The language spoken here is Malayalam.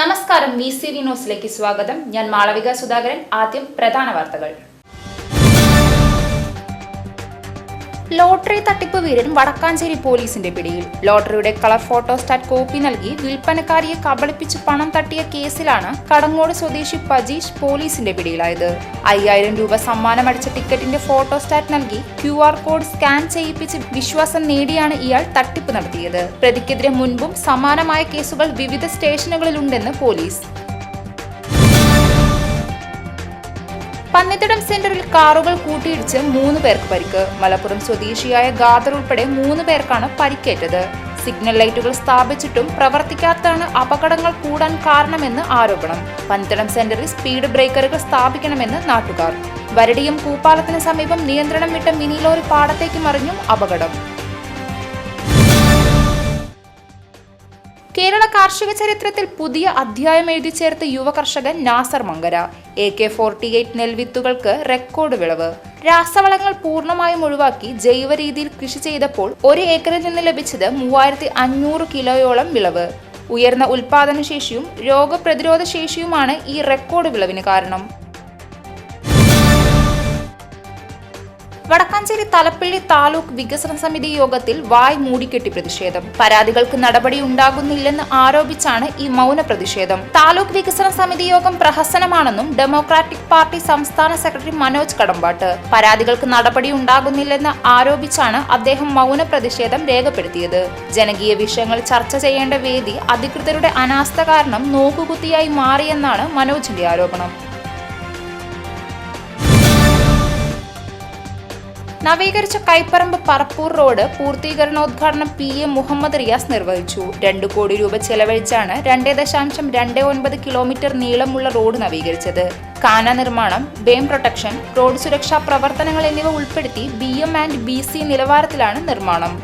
നമസ്കാരം വി സി വി ന്യൂസിലേക്ക് സ്വാഗതം. ഞാൻ മാളവിക സുധാകരൻ. ആദ്യം പ്രധാന വാർത്തകൾ. ലോട്ടറി തട്ടിപ്പ് വീരൻ വടക്കാഞ്ചേരി പോലീസിന്റെ പിടിയിൽ. ലോട്ടറിയുടെ കളർ ഫോട്ടോ സ്റ്റാറ്റ് കോപ്പി നൽകി വിൽപ്പനക്കാരിയെ കബളിപ്പിച്ച് പണം തട്ടിയ കേസിലാണ് കടങ്ങോട് സ്വദേശി പജീഷ് പോലീസിന്റെ പിടിയിലായത്. അയ്യായിരം രൂപ സമ്മാനം സമ്മാനമടിച്ച ടിക്കറ്റിന്റെ ഫോട്ടോ സ്റ്റാറ്റ് നൽകി ക്യു ആർ കോഡ് സ്കാൻ ചെയ്യിപ്പിച്ച് വിശ്വാസം നേടിയാണ് ഇയാൾ തട്ടിപ്പ് നടത്തിയത്. പ്രതിക്കെതിരെ മുൻപും സമാനമായ കേസുകൾ വിവിധ സ്റ്റേഷനുകളിലുണ്ടെന്ന് പോലീസ്. പന്നിത്തടം സെന്ററിൽ കാറുകൾ കൂട്ടിയിടിച്ച് മൂന്ന് പേർക്ക് പരിക്ക്. മലപ്പുറം സ്വദേശിയായ ഗാദർ ഉൾപ്പെടെ മൂന്ന് പേർക്കാണ് പരിക്കേറ്റത്. സിഗ്നൽ ലൈറ്റുകൾ സ്ഥാപിച്ചിട്ടും പ്രവർത്തിക്കാത്തതാണ് അപകടങ്ങൾ കൂടാൻ കാരണമെന്ന് ആരോപണം. പന്നിത്തടം സെന്ററിൽ സ്പീഡ് ബ്രേക്കറുകൾ സ്ഥാപിക്കണമെന്ന് നാട്ടുകാർ. വരടിയും കൂപ്പാലത്തിന് സമീപം നിയന്ത്രണം വിട്ട മിനി ലോറി പാടത്തേക്ക് മറിഞ്ഞും അപകടം. കേരള കാർഷിക ചരിത്രത്തിൽ പുതിയ അധ്യായം എഴുതി ചേർത്ത യുവ കർഷകൻ Nasar Mankara. A K forty eight നെൽവിത്തുകൾക്ക് record വിളവ്. രാസവളങ്ങൾ പൂർണമായും ഒഴിവാക്കി ജൈവ രീതിയിൽ കൃഷി ചെയ്തപ്പോൾ ഒരു ഏക്കറിൽ നിന്ന് ലഭിച്ചത് മൂവായിരത്തി അഞ്ഞൂറ് കിലോയോളം വിളവ്. ഉയർന്ന ഉൽപാദനശേഷിയും രോഗപ്രതിരോധ ശേഷിയുമാണ് ഈ റെക്കോർഡ് വിളവിന് കാരണം. വടക്കാഞ്ചേരി തലപ്പള്ളി താലൂക്ക് വികസന സമിതി യോഗത്തിൽ വായ് മൂടിക്കെട്ടി പ്രതിഷേധം. പരാതികൾക്ക് നടപടി ഉണ്ടാകുന്നില്ലെന്ന് ആരോപിച്ചാണ് ഈ മൗന പ്രതിഷേധം. താലൂക്ക് വികസന സമിതി യോഗം പ്രഹസനമാണെന്നും ഡെമോക്രാറ്റിക് പാർട്ടി സംസ്ഥാന സെക്രട്ടറി മനോജ് കടമ്പാട്ട്. പരാതികൾക്ക് നടപടി ഉണ്ടാകുന്നില്ലെന്ന് ആരോപിച്ചാണ് അദ്ദേഹം മൗന പ്രതിഷേധം രേഖപ്പെടുത്തിയത്. ജനകീയ വിഷയങ്ങൾ ചർച്ച ചെയ്യേണ്ട വേദി അധികൃതരുടെ അനാസ്ഥ കാരണം നോക്കുകുത്തിയായി മാറിയെന്നാണ് മനോജിന്റെ ആരോപണം. നവീകരിച്ച കൈപ്പറമ്പ് പറപ്പൂർ റോഡ് പൂർത്തീകരണോദ്ഘാടനം പി എം മുഹമ്മദ് റിയാസ് നിർവഹിച്ചു. രണ്ടു കോടി രൂപ ചെലവഴിച്ചാണ് രണ്ടേ ദശാംശം രണ്ട് ഒൻപത് കിലോമീറ്റർ നീളമുള്ള റോഡ് നവീകരിച്ചത്. കാന നിർമ്മാണം ബേം പ്രൊട്ടക്ഷൻ റോഡ് സുരക്ഷാ പ്രവർത്തനങ്ങൾ എന്നിവ ഉൾപ്പെടുത്തി B M and B C നിലവാരത്തിലാണ് നിർമ്മാണം.